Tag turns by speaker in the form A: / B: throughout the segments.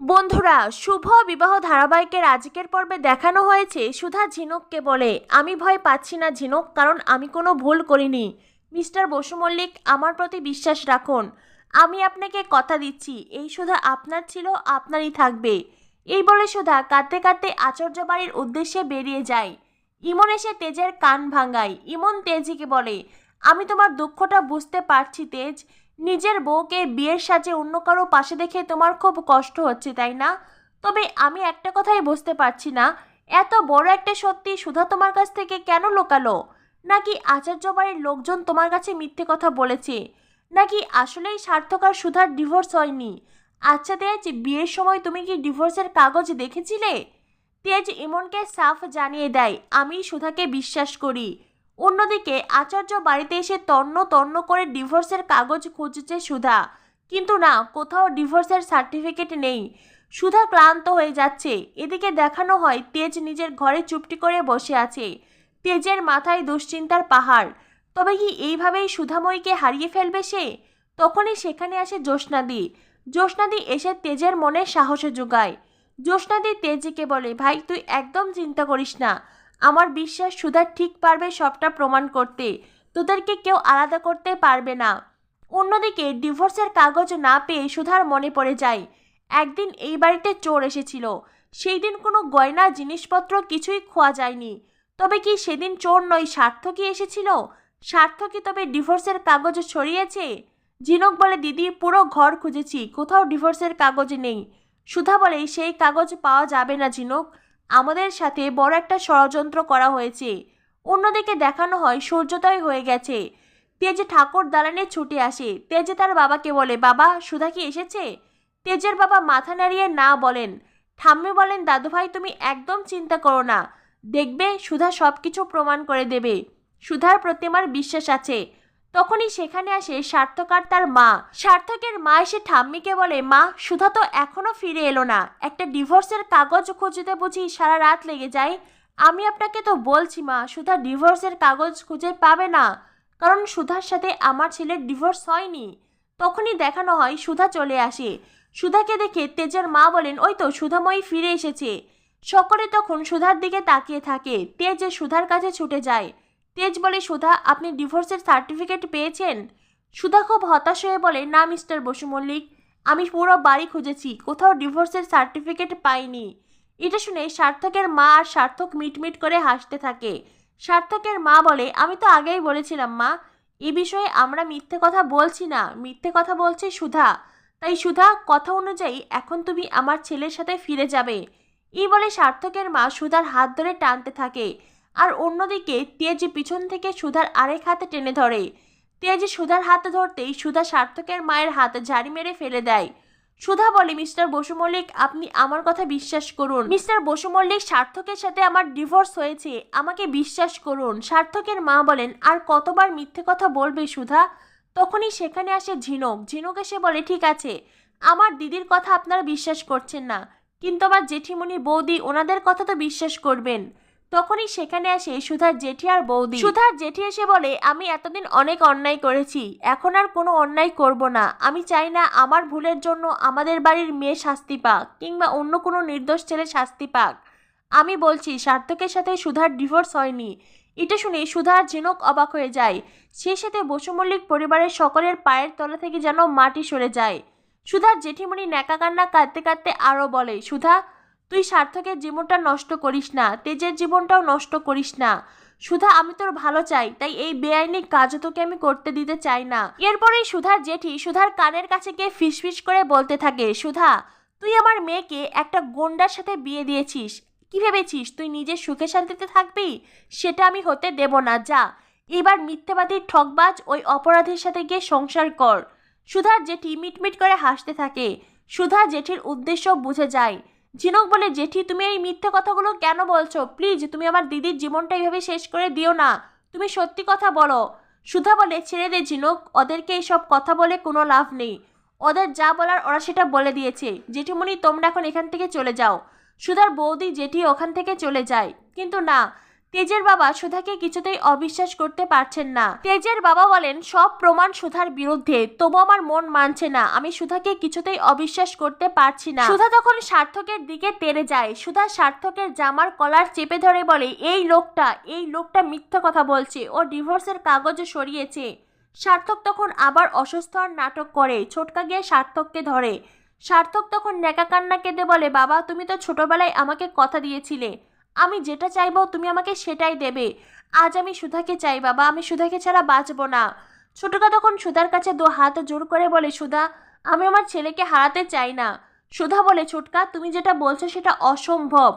A: বন্ধুরা, শুভ বিবাহ ধারাবাহিকের আজকের পর্বে দেখানো হয়েছে সুধা ঝিনুককে বলে। আমি ভয় পাচ্ছি না ঝিনুক, কারণ আমি কোনো ভুল করিনি। মিস্টার বসু মল্লিক, আমার প্রতি বিশ্বাস রাখুন। আমি আপনাকে কথা দিচ্ছি, এই সুধা আপনার ছিল, আপনারই থাকবে। এই বলে সুধা কাঁদতে কাঁদতে আচার্য বাড়ির উদ্দেশ্যে বেরিয়ে যায়। ইমন এসে তেজের কান ভাঙায়। ইমন তেজিকে বলে, আমি তোমার দুঃখটা বুঝতে পারছি, তেজ। নিজের বউকে বিয়ের সাজে অন্য কারও পাশে দেখে তোমার খুব কষ্ট হচ্ছে, তাই না? তবে আমি একটা কথাই বুঝতে পারছি না। এত বড় একটা সত্যি সুধা তোমার কাছ থেকে কেন লোকালো? নাকি আচার্য বাড়ির লোকজন তোমার কাছে মিথ্যে কথা বলেছে? নাকি আসলেই সার্থক আর সুধার ডিভোর্স হয়নি? আচ্ছা তেজ, বিয়ের সময় তুমি কি ডিভোর্সের কাগজ দেখেছিলে? তেজ ইমনকে সাফ জানিয়ে দেয়, আমি সুধাকে বিশ্বাস করি। অন্যদিকে আচার্য বাড়িতে এসে তন্ন তন্ন করে ডিভোর্সের কাগজ খুঁজছে সুধা। কিন্তু না, কোথাও ডিভোর্সের সার্টিফিকেট নেই। সুধা ক্লান্ত হয়ে যাচ্ছে। এদিকে দেখানো হয়, তেজ নিজের ঘরে চুপটি করে বসে আছে। তেজের মাথায় দুশ্চিন্তার পাহাড়। তবে কি এইভাবেই সুধাময়ীকে হারিয়ে ফেলবে সে? তখনই সেখানে আসে জ্যোৎস্নাদি। জ্যোৎস্নাদি এসে তেজের মনে সাহস যোগায় জ্যোৎস্নাদি তেজিকে বলে, ভাই, তুই একদম চিন্তা করিস না। আমার বিশ্বাস সুধা ঠিক পারবে সবটা প্রমাণ করতে। তোদেরকে কেউ আলাদা করতে পারবে না। অন্যদিকে ডিভোর্সের কাগজ না পেয়ে সুধার মনে পড়ে যায়। একদিন এই বাড়িতে চোর এসেছিল। সেই দিন কোনো গয়না, জিনিসপত্র কিছুই খোয়া যায়নি। তবে কি সেদিন চোর নয় সার্থকই এসেছিল? সার্থকই তবে ডিভোর্সের কাগজ ছড়িয়েছে? ঝিনক বলে, দিদি, পুরো ঘর খুঁজেছি, কোথাও ডিভোর্সের কাগজ নেই। সুধা বলে, সেই কাগজ পাওয়া যাবে না, ঝিনুক। আমাদের সাথে বড় একটা ষড়যন্ত্র করা হয়েছে। অন্যদিকে দেখানো হয় সূর্যোদয় হয়ে গেছে। তেজে ঠাকুর দালানে ছুটে আসে। তেজে তার বাবাকে বলে, বাবা, সুধা কি এসেছে? তেজের বাবা মাথা নাড়িয়ে না বলেন। ঠাম্মি বলেন, দাদুভাই, তুমি একদম চিন্তা করো না। দেখবে সুধা সব কিছু প্রমাণ করে দেবে। সুধার প্রতি আমার বিশ্বাস আছে। তখনই সেখানে আসে সার্থক আর তার মা। সার্থকের মা এসে ঠাম্মিকে বলে, মা, সুধা তো এখনও ফিরে এলো না। একটা ডিভোর্সের কাগজ খুঁজতে বুঝি সারা রাত লেগে যায়। আমি আপনাকে তো বলছি মা, সুধা ডিভোর্সের কাগজ খুঁজে পাবে না। কারণ সুধার সাথে আমার ছেলের ডিভোর্স হয়নি। তখনই দেখানো হয় সুধা চলে আসে। সুধাকে দেখে তেজের মা বলেন, ওই তো সুধাময়ী ফিরে এসেছে। সকলে তখন সুধার দিকে তাকিয়ে থাকে। তেজ সুধার কাছে ছুটে যায়। তেজ বলে, সুধা, আপনি ডিভোর্সের সার্টিফিকেট পেয়েছেন? সুধা খুব হতাশ হয়ে বলে, না, মিস্টার বসু মল্লিক, আমি পুরো বাড়ি খুঁজেছি, কোথাও ডিভোর্সের সার্টিফিকেট পাইনি। এটা শুনে সার্থকের মা আর সার্থক মিটমিট করে হাসতে থাকে। সার্থকের মা বলে, আমি তো আগেই বলেছিলাম মা, এ বিষয়ে আমরা মিথ্যে কথা বলছি না, মিথ্যে কথা বলছে সুধা। তাই সুধা, কথা অনুযায়ী এখন তুমি আমার ছেলের সাথে ফিরে যাবে। এই বলে সার্থকের মা সুধার হাত ধরে টানতে থাকে। আর অন্যদিকে তেজ পিছন থেকে সুধার আরেক হাতে টেনে ধরে। তেজ সুধার হাত ধরতেই সুধা সার্থকের মায়ের হাত ঝাড়ি মেরে ফেলে দেয়। সুধা বলে, মিস্টার বসু মল্লিক, আপনি আমার কথা বিশ্বাস করুন। মিস্টার বসু মল্লিক সার্থকের সাথে আমার ডিভোর্স হয়েছে, আমাকে বিশ্বাস করুন। সার্থকের মা বলেন, আর কতবার মিথ্যে কথা বলবে সুধা? তখনই সেখানে আসে ঝিনুক। ঝিনুক এসে বলে, ঠিক আছে, আমার দিদির কথা আপনারা বিশ্বাস করছেন না, কিন্তু আমার জেঠিমণি বৌদি ওনাদের কথা তো বিশ্বাস করবেন। তখনই সেখানে আসে সুধার জেঠি আর বৌদি। সুধার জেঠি এসে বলে, আমি এতদিন অনেক অন্যায় করেছি, এখন আর কোনো অন্যায় করব না। আমি চাই না আমার ভুলের জন্য আমাদের বাড়ির মেয়ে শাস্তি পাক, কিংবা অন্য কোনো নির্দোষ ছেলে শাস্তি পাক। আমি বলছি, সার্থকের সাথে সুধার ডিভোর্স হয়নি এটা শুনে সুধার ঝিনুক অবাক হয়ে যায়। সেই সাথে বসু মল্লিক পরিবারের সকলের পায়ের তলা থেকে যেন মাটি সরে যায়। সুধার জেঠিমণি ন্যাকা কান্না কাঁদতে কাঁদতে আরও বলে, সুধা তুই সার্থকের জীবনটা নষ্ট করিস না, তেজের জীবনটাও নষ্ট করিস না। সুধা, আমি তোর ভালো চাই, তাই এই বেআইনি কাজও তোকে আমি করতে দিতে চাই না। এরপরেই সুধার জেঠি সুধার কানের কাছে গিয়ে ফিসফিস করে বলতে থাকে, সুধা, তুই আমার মেয়েকে একটা গন্ডার সাথে বিয়ে দিয়েছিস। কি ভেবেছিস, তুই নিজের সুখে শান্তিতে থাকবি? সেটা আমি হতে দেব না, যা। এবার মিথ্যেবাদীর ঠকবাজ ওই অপরাধীর সাথে গিয়ে সংসার কর। সুধার জেঠি মিটমিট করে হাসতে থাকে। সুধা জেঠির উদ্দেশ্য বুঝে যায়। ঝিনুক বলে, জেঠি, তুমি এই মিথ্যে কথাগুলো কেন বলছো? প্লিজ, তুমি আমার দিদির জীবনটা এইভাবে শেষ করে দিও না। তুমি সত্যি কথা বলো। সুধা বলে, ছেড়ে দে ঝিনুক, ওদেরকে এইসব কথা বলে কোনো লাভ নেই। ওদের যা বলার ওরা সেটা বলে দিয়েছে। জেঠিমণি, তোমরা এখন এখান থেকে চলে যাও। সুধার বৌদি, জেঠি ওখান থেকে চলে যায়। কিন্তু না তেজের বাবা সুধাকে কিছুতেই অবিশ্বাস করতে পারছেন না। তেজের বাবা বলেন, সব প্রমাণ সুধার বিরুদ্ধে, তবু আমার মন মানছে না। আমি সুধাকে কিছুতেই অবিশ্বাস করতে পারছি না। সুধা তখন সার্থকের দিকে তেড়ে যায়। সুধা সার্থকের জামার কলার চেপে ধরে বলে, এই লোকটা এই লোকটা মিথ্যা কথা বলছে। ও ডিভোর্সের কাগজে সরিয়েছে। সার্থক তখন আবার অসুস্থ আর নাটক করে। ছোটকা গিয়ে সার্থককে ধরে। সার্থক তখন নেকা কান্না কেঁদে বলে, বাবা, তুমি তো ছোটবেলায় আমাকে কথা দিয়েছিলে। আমি যেটা চাইব তুমি আমাকে সেটাই দেবে। আজ আমি সুধাকে চাই বাবা, আমি সুধাকে ছাড়া বাঁচবো না। ছোটকা তখন সুধার কাছে দু হাত জোর করে বলে, সুধা, আমি আমার ছেলেকে হারাতে চাই না। সুধা বলে, ছোটকা, তুমি যেটা বলছো সেটা অসম্ভব।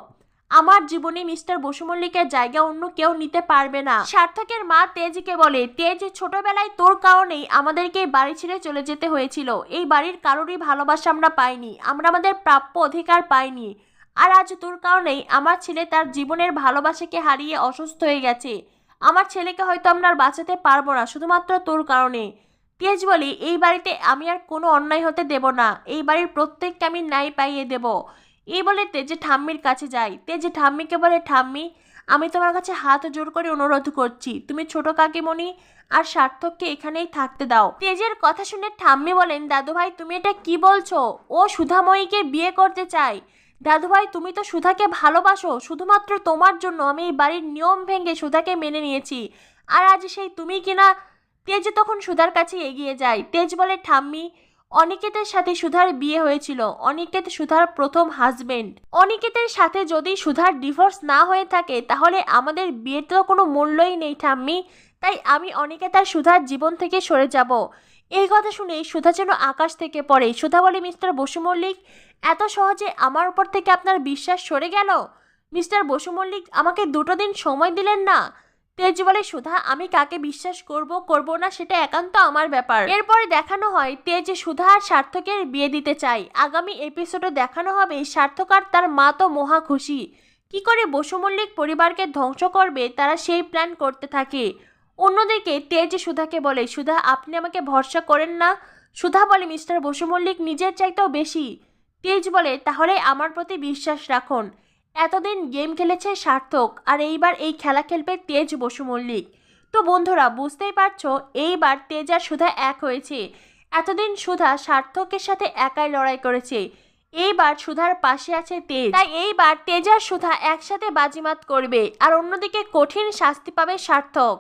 A: আমার জীবনে মিস্টার বসুমল্লিকের জায়গা অন্য কেউ নিতে পারবে না। সার্থকের মা তেজকে বলে, তেজ, ছোটবেলায় তোর কারণেই আমাদেরকে বাড়ি ছেড়ে চলে যেতে হয়েছিল। এই বাড়ির কারোরই ভালোবাসা আমরা পাইনি। আমরা আমাদের প্রাপ্য অধিকার পাইনি। আর আজ তোর কারণেই আমার ছেলে তার জীবনের ভালোবাসাকে হারিয়ে অসুস্থ হয়ে গেছে। আমার ছেলেকে হয়তো আমরা আর বাঁচাতে পারব না, শুধুমাত্র তোর কারণে। তেজ বলি, এই বাড়িতে আমি আর কোনো অন্যায় হতে দেব না। এই বাড়ির প্রত্যেককে আমি ন্যায় পাইয়ে দেব। এই বলে তেজে ঠাম্মির কাছে যাই তেজে ঠাম্মিকে বলে, ঠাম্মি, আমি তোমার কাছে হাত জোর করে অনুরোধ করছি। তুমি ছোট কাকিমণি আর সার্থককে এখানেই থাকতে দাও। তেজের কথা শুনে ঠাম্মি বলেন দাদু ভাই তুমি এটা কি বলছো? ও সুধাময়ীকে বিয়ে করতে চায়। দাদু ভাই তুমি তো সুধাকে ভালোবাসো। শুধুমাত্র তোমার জন্য আমি এই বাড়ির নিয়ম ভেঙে সুধাকে মেনে নিয়েছি। আর আজ সেই তুমি কিনা তেজ তখন সুধার কাছে এগিয়ে যায়। তেজ বলে, ঠাম্মি, অনিকেতের সাথে সুধার বিয়ে হয়েছিল। অনিকেত সুধার প্রথম হাজবেন্ড অনিকেতের সাথে যদি সুধার ডিভোর্স না হয়ে থাকে, তাহলে আমাদের বিয়ের তো কোনো মূল্যই নেই, ঠাম্মি। তাই আমি অনিকেতার সুধার জীবন থেকে সরে যাব। এই কথা শুনে সুধা যেন আকাশ থেকে পড়ে। সুধা বলে, মিস্টার বসু মল্লিক এত সহজে আমার উপর থেকে আপনার বিশ্বাস সরে গেল? মিস্টার বসু মল্লিক আমাকে দুটো দিন সময় দিলেন না? তেজ বলে, সুধা, আমি কাকে বিশ্বাস করব করব না, সেটা একান্ত আমার ব্যাপার। এরপরে দেখানো হয়, তেজ সুধা আর সার্থকের বিয়ে দিতে চাই আগামী এপিসোডে দেখানো হবে, সার্থক আর তার মা তো মহা খুশি। কি করে বসু মল্লিক পরিবারকে ধ্বংস করবে, তারা সেই প্ল্যান করতে থাকে। অন্যদিকে তেজ সুধাকে বলে, সুধা, আপনি আমাকে ভরসা করেন না? সুধা বলে, মিস্টার বসু মল্লিক নিজের চাইতেও বেশি। তেজ বলে, তাহলে আমার প্রতি বিশ্বাস রাখুন। এতদিন গেম খেলেছে সার্থক, আর এইবার এই খেলা খেলবে তেজ বসু মল্লিক তো বন্ধুরা, বুঝতেই পারছ, এইবার তেজ আর সুধা এক হয়েছে। এতদিন সুধা সার্থকের সাথে একাই লড়াই করেছে। এইবার সুধার পাশে আছে তেজ। তাই এইবার তেজ আর সুধা একসাথে বাজিমাত করবে, আর অন্যদিকে কঠিন শাস্তি পাবে সার্থক।